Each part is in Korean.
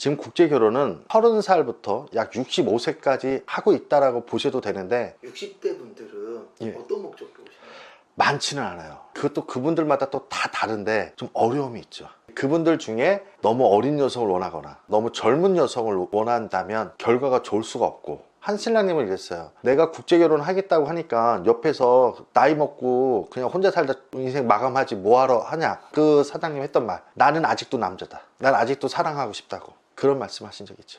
지금 국제 결혼은 30살부터 약 65세까지 하고 있다라고 보셔도 되는데 60대 분들은 예. 어떤 목적으로 오시나요? 많지는 않아요. 그것도 그분들마다 또 다 다른데 좀 어려움이 있죠. 그분들 중에 너무 어린 여성을 원하거나 너무 젊은 여성을 원한다면 결과가 좋을 수가 없고 한 신랑님은 이랬어요. 내가 국제 결혼 하겠다고 하니까 옆에서 나이 먹고 그냥 혼자 살다 인생 마감하지 뭐하러 하냐. 그 사장님 했던 말. 나는 아직도 남자다. 난 아직도 사랑하고 싶다고. 그런 말씀 하신 적 있죠.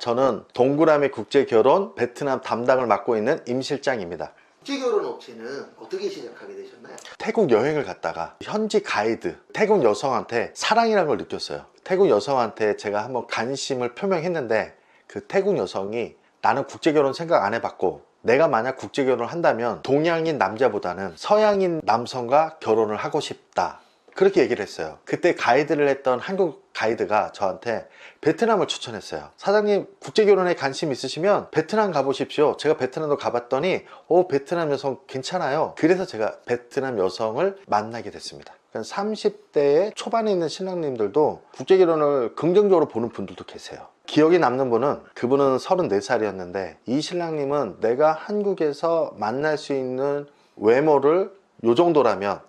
저는 동그라미 국제 결혼 베트남 담당을 맡고 있는 임 실장입니다. 국제결혼 업체는 어떻게 시작하게 되셨나요? 태국 여행을 갔다가 현지 가이드 태국 여성한테 사랑이라는 걸 느꼈어요 태국 여성한테 제가 한번 관심을 표명했는데 그 태국 여성이 나는 국제결혼 생각 안 해봤고 내가 만약 국제결혼을 한다면 동양인 남자보다는 서양인 남성과 결혼을 하고 싶다 그렇게 얘기를 했어요. 그때 가이드를 했던 한국 가이드가 저한테 베트남을 추천했어요. 사장님 국제결혼에 관심 있으시면 베트남 가보십시오. 제가 베트남도 가봤더니 오 베트남 여성 괜찮아요. 그래서 제가 베트남 여성을 만나게 됐습니다. 30대의 초반에 있는 신랑님들도 국제결혼을 긍정적으로 보는 분들도 계세요. 기억에 남는 분은 그분은 34살이었는데 이 신랑님은 내가 한국에서 만날 수 있는 외모를 요 정도라면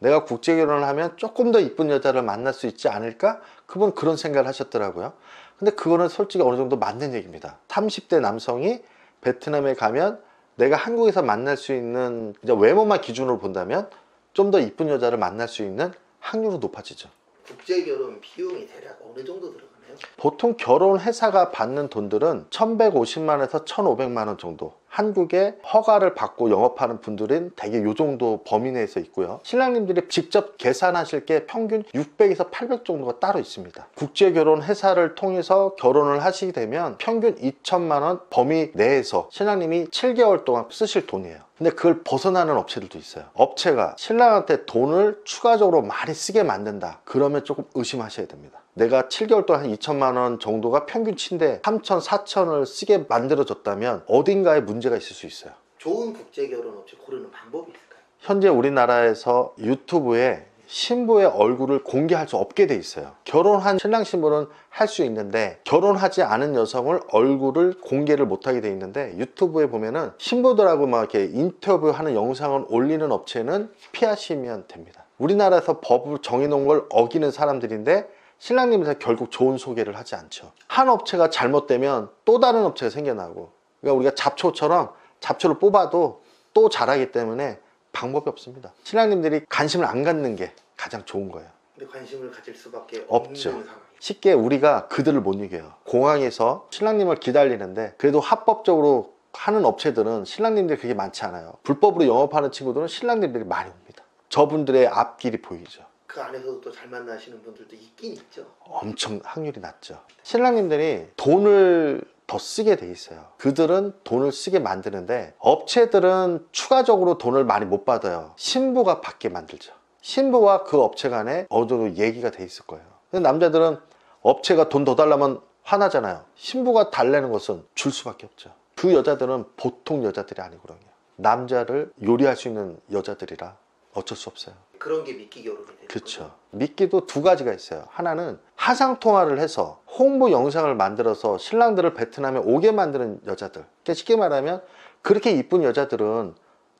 내가 국제 결혼을 하면 조금 더 이쁜 여자를 만날 수 있지 않을까? 그분 그런 생각을 하셨더라고요. 근데 그거는 솔직히 어느 정도 맞는 얘기입니다. 30대 남성이 베트남에 가면 내가 한국에서 만날 수 있는 외모만 기준으로 본다면 좀 더 이쁜 여자를 만날 수 있는 확률은 높아지죠. 국제 결혼 비용이 대략 어느 정도 들어가나요? 보통 결혼 회사가 받는 돈들은 1,150만에서 1,500만 원 정도. 한국에 허가를 받고 영업하는 분들은 대개 요 정도 범위 내에서 있고요. 신랑님들이 직접 계산하실 게 평균 600에서 800 정도가 따로 있습니다. 국제 결혼 회사를 통해서 결혼을 하시게 되면 평균 2천만 원 범위 내에서 신랑님이 7개월 동안 쓰실 돈이에요. 근데 그걸 벗어나는 업체들도 있어요. 업체가 신랑한테 돈을 추가적으로 많이 쓰게 만든다. 그러면 조금 의심하셔야 됩니다. 내가 7개월 동안 한 2천만 원 정도가 평균치인데 3천, 4천을 쓰게 만들어졌다면 어딘가에 문제 가 있을 수 있어요. 좋은 국제 결혼 업체 고르는 방법이 있을까요? 현재 우리나라에서 유튜브에 신부의 얼굴을 공개할 수 없게 돼 있어요. 결혼한 신랑 신부는 할 수 있는데 결혼하지 않은 여성을 얼굴을 공개를 못하게 돼 있는데 유튜브에 보면은 신부들하고 막 이렇게 인터뷰하는 영상을 올리는 업체는 피하시면 됩니다. 우리나라에서 법을 정해놓은 걸 어기는 사람들인데 신랑님한테 결국 좋은 소개를 하지 않죠. 한 업체가 잘못되면 또 다른 업체가 생겨나고 그러니까 우리가 잡초처럼 잡초를 뽑아도 또 자라기 때문에 방법이 없습니다. 신랑님들이 관심을 안 갖는 게 가장 좋은 거예요. 근데 관심을 가질 수밖에 없죠. 상황. 쉽게 우리가 그들을 못 이겨요. 공항에서 신랑님을 기다리는데 그래도 합법적으로 하는 업체들은 신랑님들이 그게 많지 않아요. 불법으로 영업하는 친구들은 신랑님들이 많이 옵니다. 저분들의 앞길이 보이죠. 그 안에서도 또 잘 만나시는 분들도 있긴 있죠. 엄청 확률이 낮죠. 신랑님들이 돈을 더 쓰게 돼 있어요. 그들은 돈을 쓰게 만드는데 업체들은 추가적으로 돈을 많이 못 받아요. 신부가 받게 만들죠. 신부와 그 업체 간에 어느 정도 얘기가 돼 있을 거예요. 근데 남자들은 업체가 돈 더 달라면 화나잖아요. 신부가 달래는 것은 줄 수밖에 없죠. 그 여자들은 보통 여자들이 아니거든요. 남자를 요리할 수 있는 여자들이라 어쩔 수 없어요. 그런 게 미끼 결혼이 되는 그렇죠. 미끼도 두 가지가 있어요. 하나는 화상 통화를 해서 홍보 영상을 만들어서 신랑들을 베트남에 오게 만드는 여자들. 그러니까 쉽게 말하면 그렇게 이쁜 여자들은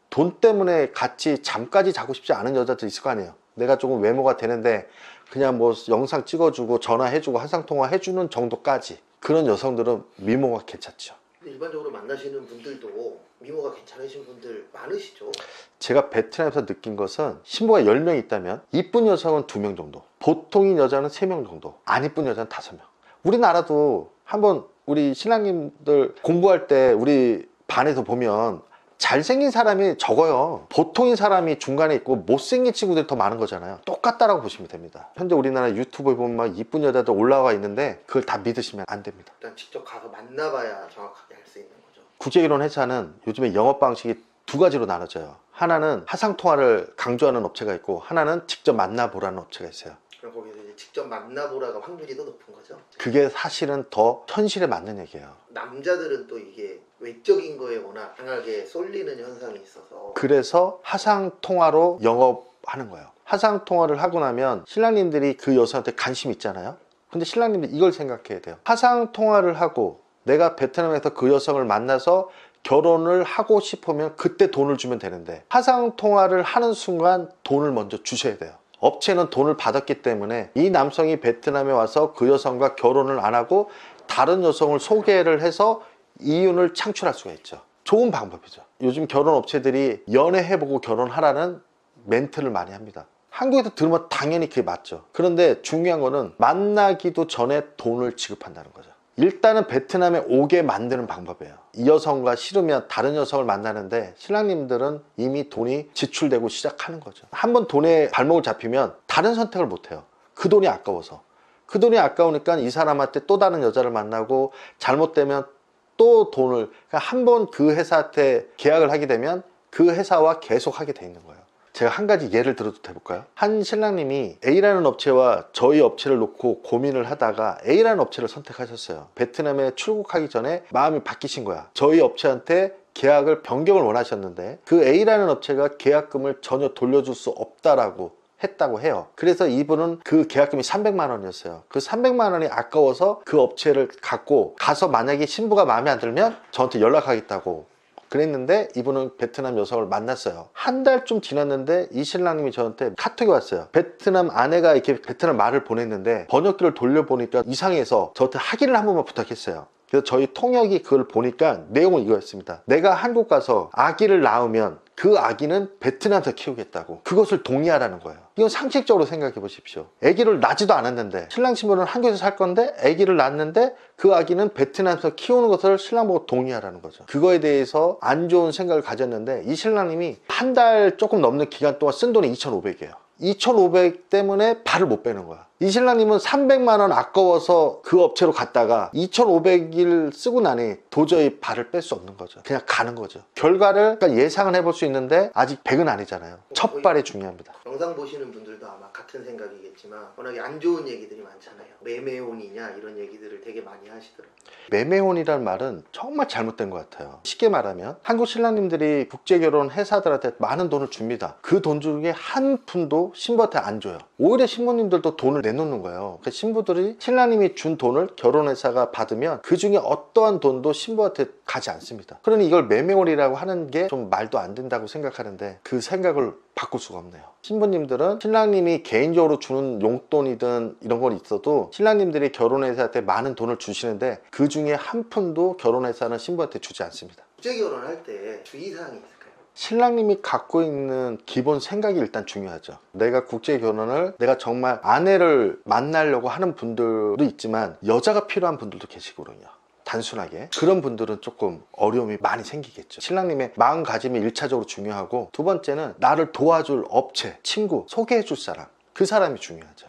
돈 때문에 같이 잠까지 자고 싶지 않은 여자들 있을 거 아니에요. 내가 조금 외모가 되는데 그냥 뭐 영상 찍어주고 전화해주고 화상 통화 해주는 정도까지 그런 여성들은 미모가 괜찮죠. 일반적으로 만나시는 분들도 미모가 괜찮으신 분들 많으시죠. 제가 베트남에서 느낀 것은 신부가 10명 있다면 이쁜 여성은 2명 정도 보통인 여자는 3명 정도 안 이쁜 여자는 5명 우리나라도 한번 우리 신랑님들 공부할 때 우리 반에서 보면 잘생긴 사람이 적어요 보통인 사람이 중간에 있고 못생긴 친구들이 더 많은 거잖아요 똑같다라고 보시면 됩니다 현재 우리나라 유튜브에 보면 막 이쁜 여자들 올라와 있는데 그걸 다 믿으시면 안 됩니다 일단 직접 가서 만나봐야 정확하게 알수 있는. 국제결혼 회사는 요즘에 영업 방식이 두 가지로 나눠져요. 하나는 화상 통화를 강조하는 업체가 있고 하나는 직접 만나보라는 업체가 있어요. 그럼 거기서 이제 직접 만나보라가 확률이 더 높은 거죠. 그게 사실은 더 현실에 맞는 얘기예요. 남자들은 또 이게 외적인 거에 워낙 강하게 쏠리는 현상이 있어서 그래서 화상 통화로 영업하는 거예요. 화상 통화를 하고 나면 신랑님들이 그 여성한테 관심 있잖아요. 근데 신랑님이 이걸 생각해야 돼요. 화상 통화를 하고 내가 베트남에서 그 여성을 만나서 결혼을 하고 싶으면 그때 돈을 주면 되는데 화상 통화를 하는 순간 돈을 먼저 주셔야 돼요. 업체는 돈을 받았기 때문에 이 남성이 베트남에 와서 그 여성과 결혼을 안 하고 다른 여성을 소개를 해서 이윤을 창출할 수가 있죠. 좋은 방법이죠. 요즘 결혼 업체들이 연애해보고 결혼하라는 멘트를 많이 합니다. 한국에서 들으면 당연히 그게 맞죠. 그런데 중요한 거는 만나기도 전에 돈을 지급한다는 거죠. 일단은 베트남에 오게 만드는 방법이에요. 이 여성과 싫으면 다른 여성을 만나는데 신랑님들은 이미 돈이 지출되고 시작하는 거죠. 한 번 돈에 발목을 잡히면 다른 선택을 못 해요. 그 돈이 아까워서. 그 돈이 아까우니까 이 사람한테 또 다른 여자를 만나고 잘못되면 또 돈을 한 번 그 회사한테 계약을 하게 되면 그 회사와 계속 하게 돼 있는 거예요. 제가 한 가지 예를 들어도 돼볼까요? 한 신랑님이 A라는 업체와 저희 업체를 놓고 고민을 하다가 A라는 업체를 선택하셨어요. 베트남에 출국하기 전에 마음이 바뀌신 거야. 저희 업체한테 계약을 변경을 원하셨는데 그 A라는 업체가 계약금을 전혀 돌려줄 수 없다라고 했다고 해요. 그래서 이분은 그 계약금이 300만 원이었어요. 그 300만 원이 아까워서 그 업체를 갖고 가서 만약에 신부가 마음에 안 들면 저한테 연락하겠다고 그랬는데 이분은 베트남 여성을 만났어요. 한 달쯤 지났는데 이 신랑님이 저한테 카톡이 왔어요. 베트남 아내가 이렇게 베트남 말을 보냈는데 번역기를 돌려보니까 이상해서 저한테 확인을 한 번만 부탁했어요. 그래서 저희 통역이 그걸 보니까 내용은 이거였습니다. 내가 한국 가서 아기를 낳으면 그 아기는 베트남에서 키우겠다고 그것을 동의하라는 거예요. 이건 상식적으로 생각해 보십시오. 아기를 낳지도 않았는데 신랑 신부는 한국에서 살 건데 아기를 낳았는데 그 아기는 베트남에서 키우는 것을 신랑 보고 동의하라는 거죠. 그거에 대해서 안 좋은 생각을 가졌는데 이 신랑님이 한 달 조금 넘는 기간 동안 쓴 돈이 2,500이에요. 2,500 때문에 발을 못 빼는 거야. 이 신랑님은 300만 원 아까워서 그 업체로 갔다가 2,500일 쓰고 나니 도저히 발을 뺄 수 없는 거죠. 그냥 가는 거죠. 결과를 그러니까 예상은 해볼 수 있는데 아직 100은 아니잖아요. 첫 발이 중요합니다. 영상 보시는 분들도 아마 같은 생각이겠지만 워낙에 안 좋은 얘기들이 많잖아요. 매매혼이냐 이런 얘기들을 되게 많이 하시더라고요. 매매혼이라는 말은 정말 잘못된 것 같아요. 쉽게 말하면 한국 신랑님들이 국제결혼 회사들한테 많은 돈을 줍니다. 그 돈 중에 한 푼도 신부한테 안 줘요. 오히려 신부님들도 돈을 내 놓는 거예요. 그 신부들이 신랑님이 준 돈을 결혼회사가 받으면 그 중에 어떠한 돈도 신부한테 가지 않습니다. 그러니 이걸 매매혼이라고 하는 게 좀 말도 안 된다고 생각하는데 그 생각을 바꿀 수가 없네요. 신부님들은 신랑님이 개인적으로 주는 용돈이든 이런 건 있어도 신랑님들이 결혼회사한테 많은 돈을 주시는데 그 중에 한 푼도 결혼회사는 신부한테 주지 않습니다. 국제 결혼할 때 주의사항이 있을까요? 신랑님이 갖고 있는 기본 생각이 일단 중요하죠. 내가 국제 결혼을 내가 정말 아내를 만나려고 하는 분들도 있지만 여자가 필요한 분들도 계시거든요. 단순하게 그런 분들은 조금 어려움이 많이 생기겠죠 신랑님의 마음가짐이 일차적으로 중요하고 두 번째는 나를 도와줄 업체, 친구, 소개해줄 사람 그 사람이 중요하죠